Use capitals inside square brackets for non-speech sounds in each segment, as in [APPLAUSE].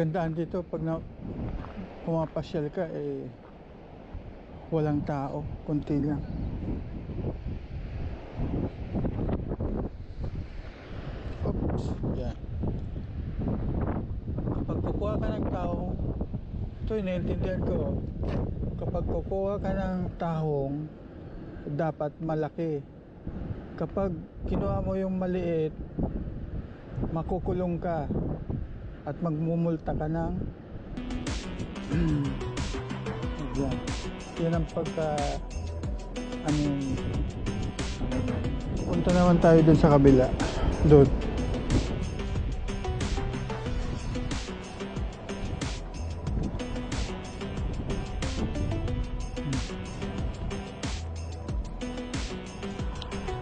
kagandaan dito pag na, pumapasyal ka eh walang tao, konti lang. Oops, yan. Kapag kukuha ka ng tahong, ito iniintindihan ko, kapag kukuha ka ng tahong, dapat malaki. Kapag kinuha mo yung maliit, makukulong ka at magmumulta ka ng [CLEARS THROAT] yan. Yan ang pagka ano yun. punta naman tayo dun sa kabila doon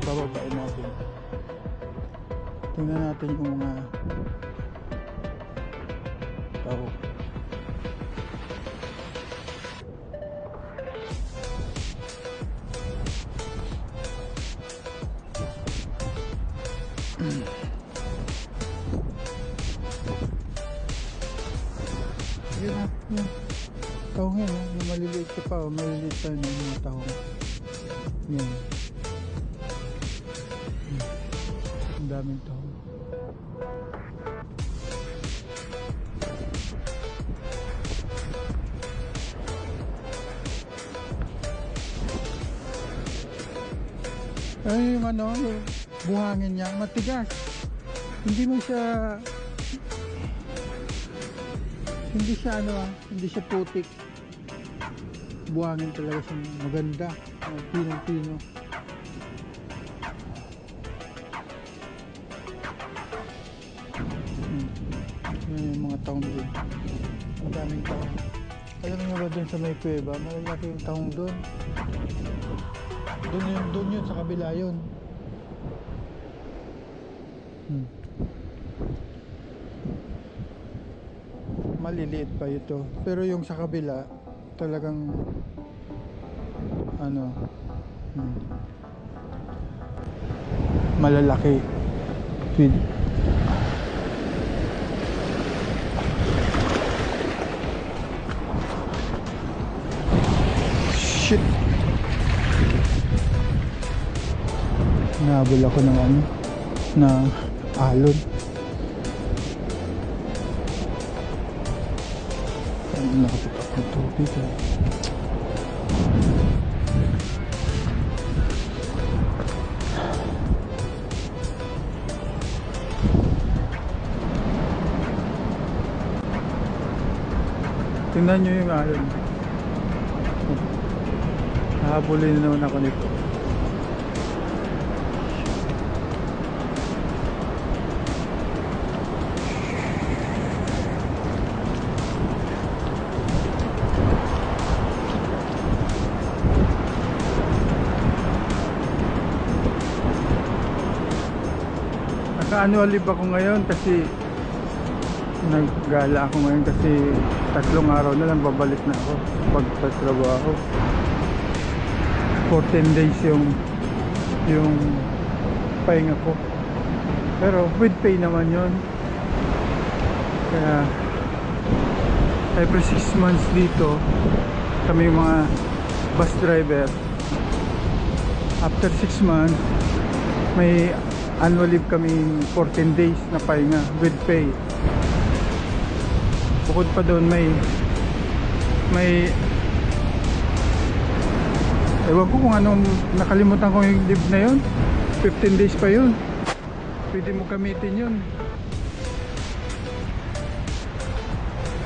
bababain natin tingnan natin yung mga tao Yun na, yun. Tahong yan, yung maliliit ka pa, oh. maliliit pa yun, yung mga tahong. Yan. Hmm. Ang daming tahong. Ay, yung ano, buhangin niya, matigas. Hindi mo siya hindi siya ano ah, hindi siya putik. Buhangin talaga siya maganda. Pino-pino. Hmm. Yung mga taong doon. Ang daming taong. Alam niyo ba doon sa may kuweba, malalaki yung taong doon. Doon yun, doon yun, sa kabila yun. Hmm. maliliit pa ito. Pero yung sa kabila talagang ano hmm, malalaki. With, shit nahabol ako ng ano na alon Ano nakaputok ng tubig eh. Tingnan nyo yung alon. Hahabulin na naman ako nito. Naka-annual leave ako ngayon kasi naggala ako ngayon kasi tatlong araw na lang babalik na ako pagtatrabaho. 14 days yung yung pahinga ko. Pero with pay naman yon. Kaya every 6 months dito kami yung mga bus driver after 6 months may annual leave kami 14 days na pahinga with pay. Bukod pa doon may may ewan ko kung anong nakalimutan ko yung leave na yun. 15 days pa yun. Pwede mo gamitin yun.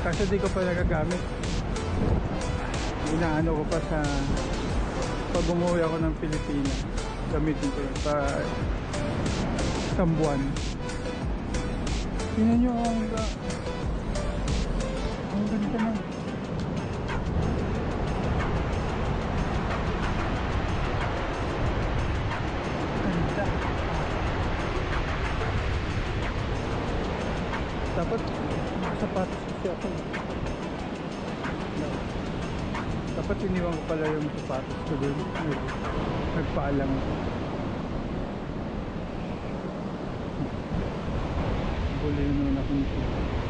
Kasi di ko pa nagagamit. Inaano ko pa sa pag umuwi ako ng Pilipinas gamitin ko yun sa isang buwan. Tingnan nyo ang ga- ang ganda ng dapat sapatos kasi ako. Dapat iniwan ko pala yung sapatos ko dun. Nagpaalang ako Buli naman ako nito.